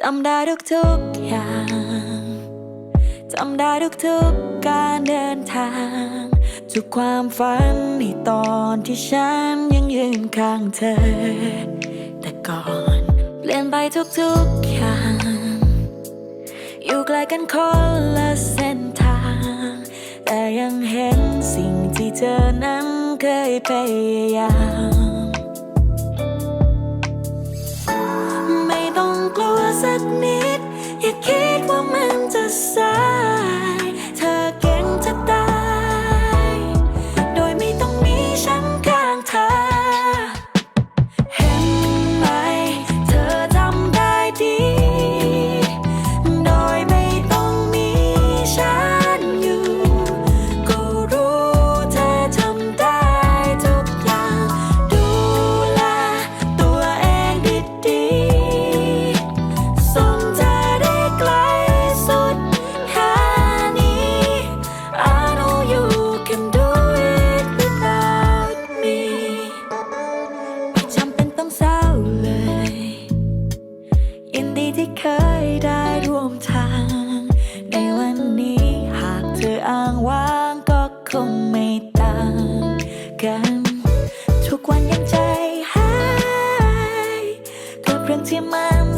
จำได้ทุกทุกอย่างจำได้ทุกทุกการเดินทางทุกความฝันในตอนที่ฉันยังยืนข้างเธอ แต่ก่อนเปลี่ยนไปทุกทุกอย่าง อยู่ไกลกันคนละเส้นทาง แต่ยังเห็นสิ่งที่เธอนั้นเคยพยายาม ทุกวันยังใจหายกับเรื่องที่มัน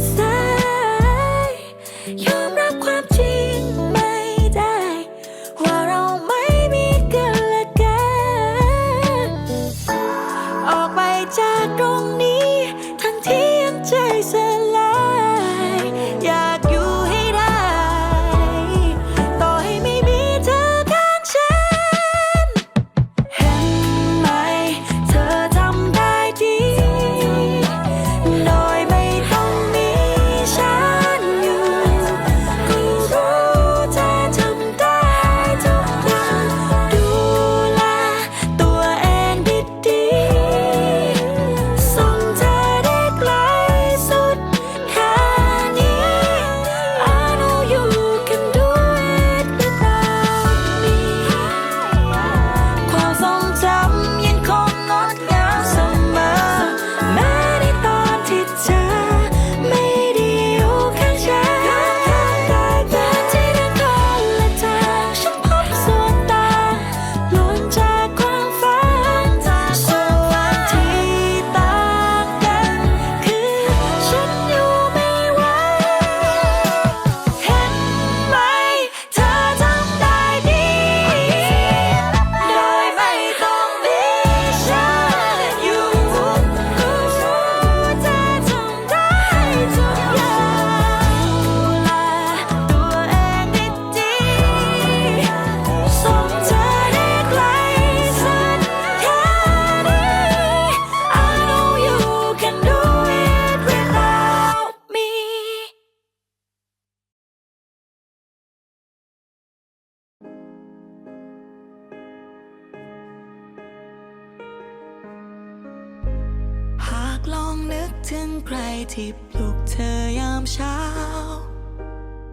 ใครที่ปลุกเธอยามเช้า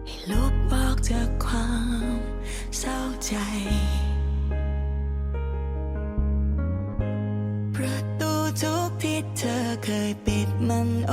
ให้ลุกบอกจากความเศร้าใจประตูทุกที่เธอเคยปิดมันโอ